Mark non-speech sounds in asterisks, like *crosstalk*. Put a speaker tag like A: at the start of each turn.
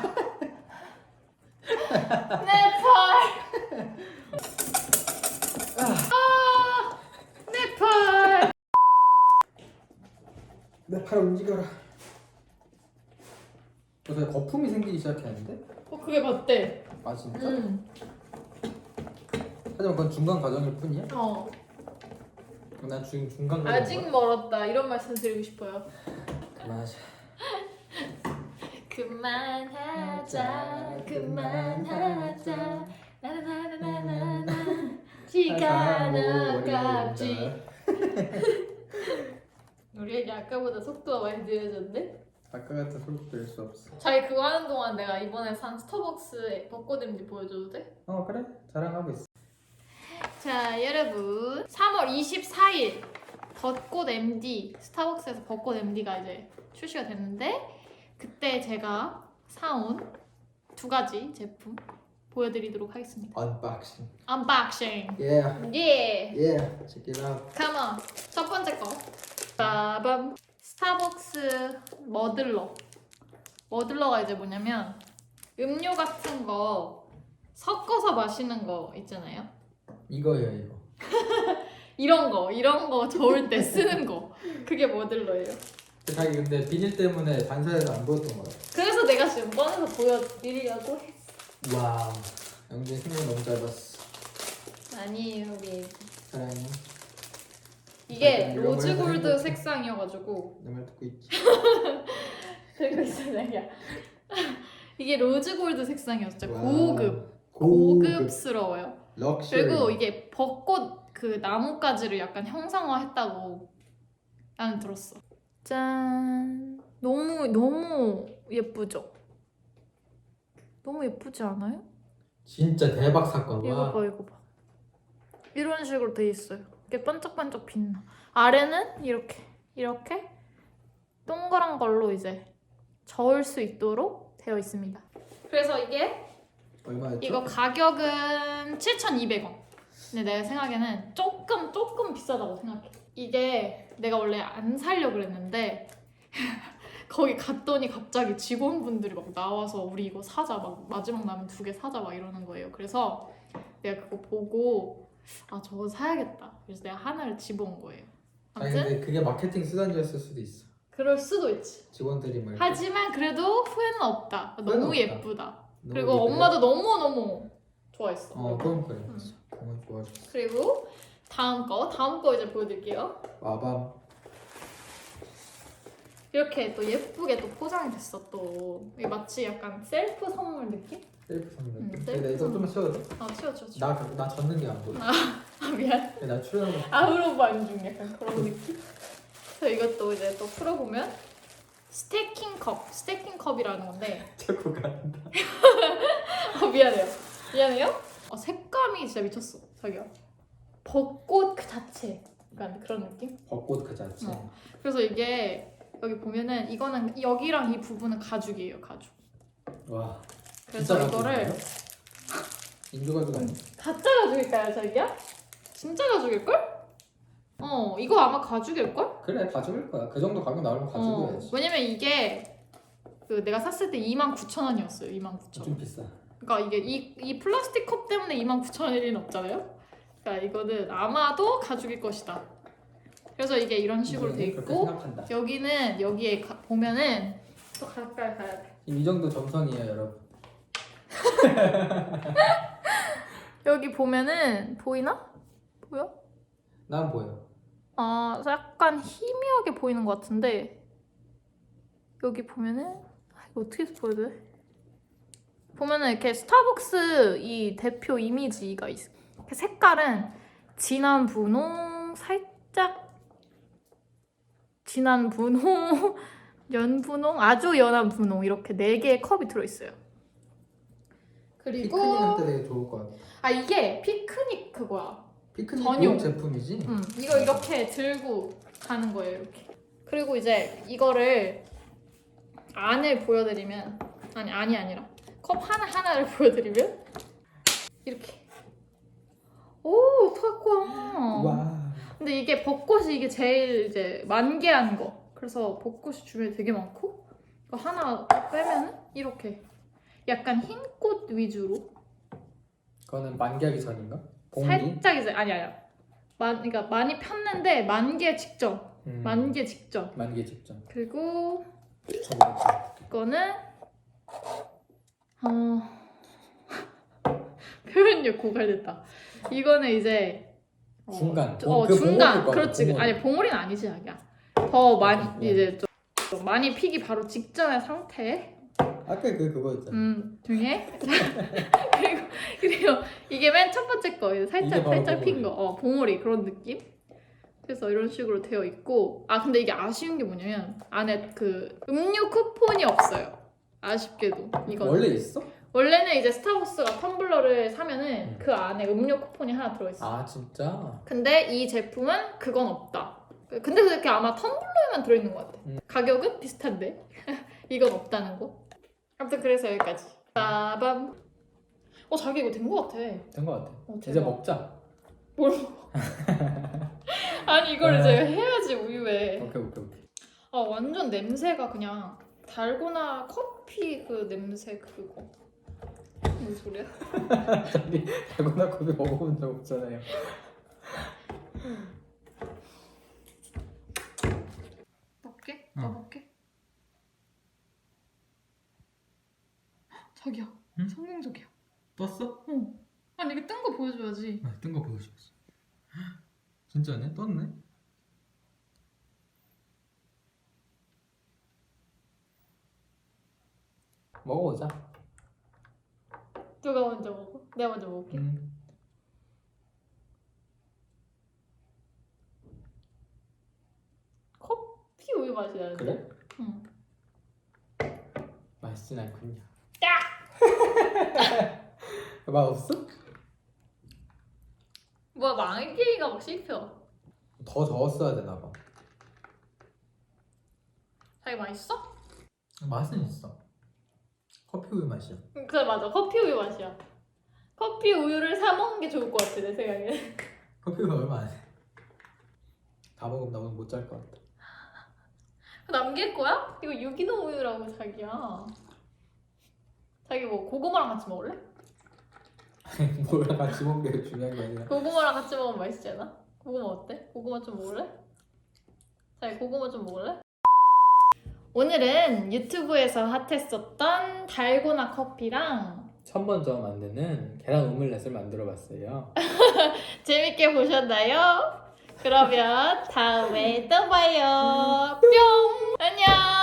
A: 팔. 아, 내 팔.
B: 내팔 움직여라. 요새 거품이 생기기 시작했는데?
A: 어 그게 맞대.
B: 아 진짜?
A: 응.
B: 하지만 그건 중간 과정일 뿐이야?
A: 어.
B: 난 지금 중간 과정.
A: 아직 멀었다. 이런 말씀 드리고 싶어요.
B: 그만하자.
A: 그만하자. 그만하자. 나나나나나나. 시간 아깝지. 우리 애기 아까보다 속도가 많이 느려졌네.
B: 아까 같은 소리 들을 수 없어.
A: 자기 그거 하는 동안 내가 이번에 산 스타벅스의 벚꽃 MD 보여줘도 돼?
B: 어 그래? 자랑하고 있어.
A: 자 여러분 3월 24일 벚꽃 MD 스타벅스에서 벚꽃 MD가 이제 출시가 됐는데 그때 제가 사온 두 가지 제품 보여드리도록 하겠습니다
B: 언박싱.
A: 언박싱
B: Yeah.
A: 예
B: Yeah. Check it out.
A: 컴온 첫 번째 거 빠밤 스타벅스 머들러 머들러가 이제 뭐냐면 음료 같은 거 섞어서 마시는 거 있잖아요
B: 이거예요 이거. *laughs*
A: 이런 거 이런 거 저을 때 쓰는 거 그게 머들러예요
B: 자기 근데 비닐 때문에 반사해서 안 보였던 거야.
A: 그래서 내가 지금 꺼내서 보여드리려고 했어
B: 와. 영진 생각 너무 짧았어.
A: 아니에요 우리
B: 사랑해.
A: 이게
B: 이런 걸
A: 로즈
B: 해서
A: 골드
B: 행복해.
A: 색상이어가지고
B: 내 말 듣고 있지. *laughs*
A: 그리고 있어 내가 *laughs* 이게 로즈 골드 색상이었어 진짜
B: 와.
A: 고급. 고급스러워요
B: 럭셔리.
A: 그리고 이게 벚꽃 그 나뭇가지를 약간 형상화했다고 나는 들었어. 짠. 너무 너무 예쁘죠? 너무 예쁘지 않아요?
B: 진짜 대박 사건.
A: 이거
B: 와.
A: 봐 이거 봐. 이런 식으로 돼 있어요. 이렇게 반짝반짝 빛나. 아래는 이렇게 이렇게 동그란 걸로 이제 저을 수 있도록 되어 있습니다. 그래서 이게
B: 얼마였죠?
A: 이거 가격은 7,200원. 근데 내가 생각에는 조금 조금 비싸다고 생각해. 이게 내가 원래 안 살려 그랬는데 *laughs* 거기 갔더니 갑자기 직원분들이 막 나와서 우리 이거 사자 막 마지막 남은 두 개 사자 막 이러는 거예요. 그래서 내가 그거 보고 아 저거 사야겠다. 그래서 내가 하나를 집어온 거예요.
B: 아니
A: 아무튼
B: 근데 그게 마케팅 수단이었을 수도 있어.
A: 그럴 수도 있지.
B: 직원들이 막. 이렇게
A: 하지만 그래도 후회는 없다.
B: 후회는
A: 너무
B: 없다.
A: 예쁘다.
B: 너무
A: 그리고
B: 예쁘게.
A: 엄마도 너무 너무 좋아했어.
B: 어 그럼 그래.
A: 응.
B: 너무 좋아졌어.
A: 그리고 다음 거, 다음 거 이제 보여드릴게요.
B: 와밤.
A: 이렇게 또 예쁘게 또 포장이 됐어 또. 이게 마치 약간 셀프 선물 느낌?
B: 셀프 선물.
A: 응,
B: 근데
A: 셀프
B: 나 이거
A: 선물.
B: 좀 치워도 돼?
A: 아 치워 치워 치워.
B: 나, 나 젖는 게 안 보여.
A: 아 미안.
B: 나 출연하고
A: 아우로 반 중 약간 그런 느낌. 그래서 이것도 이제 또 풀어보면 스테이킹 컵, 스테이킹 컵이라는 건데.
B: 자꾸 간다.
A: 아 미안해요. 미안해요. 아, 색감이 진짜 미쳤어 자기야. 벚꽃 그 자체. 약간 그런 느낌?
B: 벚꽃 그 자체.
A: 어. 그래서 이게 여기 보면은 이거는 여기랑 이 부분은 가죽이에요 가죽.
B: 와.
A: 그래서
B: 진짜
A: 이거를? *laughs*
B: 인조 가죽 아니야?
A: 가짜 가죽일까요 자기야? 진짜 가죽일걸? 어 이거 아마 가죽일걸?
B: 그래 가죽일 거야. 그 정도 가격 나오면
A: 어,
B: 가죽이어야지.
A: 왜냐면 이게 그 내가 샀을 때 29,000원이었어요 29,000원
B: 좀 비싸.
A: 그러니까 이게 이, 이 플라스틱 컵 때문에 29,000원일 리는 없잖아요 그러니까 이거는 아마도 가죽일 것이다 그래서 이게 이런 식으로 돼
B: 이제는 그렇게
A: 있고
B: 생각한다.
A: 여기는 여기에 가- 보면은 또 가까이 가야 돼
B: 이 정도 점선이에요, 여러분. *laughs*
A: 여기 보면은 보이나? 보여?
B: 난 보여.
A: 아 약간 희미하게 보이는 것 같은데 여기 보면은 아, 이거 어떻게 보여야 돼? 보면은 이렇게 스타벅스 이 대표 이미지가 있어. 이렇게 색깔은 진한 분홍, 살짝 진한 분홍, *laughs* 연분홍, 아주 연한 분홍 이렇게 네 개의 컵이 들어 있어요. 그리고
B: 피크닉한테 되게 좋을 것 같아.
A: 아 이게 피크닉 그거야.
B: 피크닉
A: 전용.
B: 용 제품이지?
A: 음, 이거 이렇게 들고 가는 거예요, 이렇게. 그리고 이제 이거를 안을 보여드리면 아니 안이 아니라 컵 하나 하나를 *laughs* 보여드리면 이렇게. 오, 어떡할
B: 와.
A: 근데 이게 벚꽃이 이게 제일 이제 만개한 거. 그래서 벚꽃이 주변에 되게 많고 이거 하나 빼면은 이렇게 약간 흰 꽃 위주로
B: 그거는 만개하기 전인가? 봉기?
A: 살짝 이제 아니 아니야. 만 그러니까 많이 폈는데 만개 직전.
B: 음,
A: 만개 직전.
B: 만개 직전.
A: 그리고
B: 저거
A: 이거는 어 *laughs* 표현력 고갈됐다. 이거는 이제 어,
B: 중간.
A: 어,
B: 어, 그
A: 중간
B: 봉오리일
A: 그렇지
B: 봉오리.
A: 아니 봉오리는 아니지 자기야. 더 많이
B: 네.
A: 이제 좀 많이 피기 바로 직전의 상태
B: 아까 그 그거였잖아.
A: 음 중에 *laughs* 그리고 그리고 이게 맨 첫 번째 거 이제 살짝
B: 이게 바로
A: 살짝 핀. 거 어 봉오리 그런 느낌 그래서 이런 식으로 되어 있고 아 근데 이게 아쉬운 게 뭐냐면 안에 그 음료 쿠폰이 없어요 아쉽게도 이거
B: 원래 있어?
A: 원래는 이제 스타벅스가 텀블러를 사면은
B: 음.
A: 그 안에 음료 쿠폰이 하나 들어있어
B: 아 진짜?
A: 근데 이 제품은 그건 없다 근데 그렇게 아마 텀블러에만 들어있는 것 같아
B: 음.
A: 가격은 비슷한데 *laughs* 이건 없다는 거 아무튼 그래서 여기까지 빠밤 어 자기 이거 된 것 같아
B: 된거 같아.
A: 어,
B: 이제. 먹자.
A: 뭘 먹어 *laughs* 아니 이걸
B: 네.
A: 이제 해야지 우유에
B: 오케이 오케이 오케이.
A: 아 완전 냄새가 그냥 달고나 커피 그 냄새 그거 무슨 소리야?
B: 저기 달고나 커피 먹어본 적 없잖아요.
A: 먹게?
B: 응.
A: 먹게? 자기야
B: 응?
A: 성공적이야
B: 떴어?
A: 어 아니 이게 뜬 거 보여줘야지
B: 아, 뜬거 보여줬어. 진짜네? 떴네? 먹어보자.
A: 누가 먼저 먹어? 내가 먼저 먹을게
B: 음.
A: 커피 우유 맛이 나는데
B: 그래?
A: 응.
B: 맛있진 않군요.
A: 야! *laughs*
B: 맛 없어?
A: 뭐야 망개가 막 씹혀
B: 더 저었어야 되나 봐.
A: 자기 맛있어?
B: 맛은 있어. 커피 우유 맛이야.
A: 응, 그래 맞아 커피 우유 맛이야 커피 우유를 사 먹는 게 좋을 것 같아 내 생각에
B: 커피 우유 얼마 안 해. 다 먹으면 나 오늘 못 잘 것 같아.
A: 남길 거야? 이거 유기농 우유라고 자기야 자기 뭐 고구마랑 같이 먹을래? *laughs*
B: 뭐랑 같이 먹는 게 중요한 게 아니라.
A: 고구마랑 같이 먹으면 맛있지 않아? 고구마 어때? 고구마 좀 먹을래? 자기 고구마 좀 먹을래? 오늘은 유튜브에서 핫했었던 달고나 커피랑
B: 첫 먼저 만드는 계란 오믈렛을 만들어 봤어요. *laughs*
A: 재밌게 보셨나요? 그러면 다음에 또 봐요. 뿅! 안녕!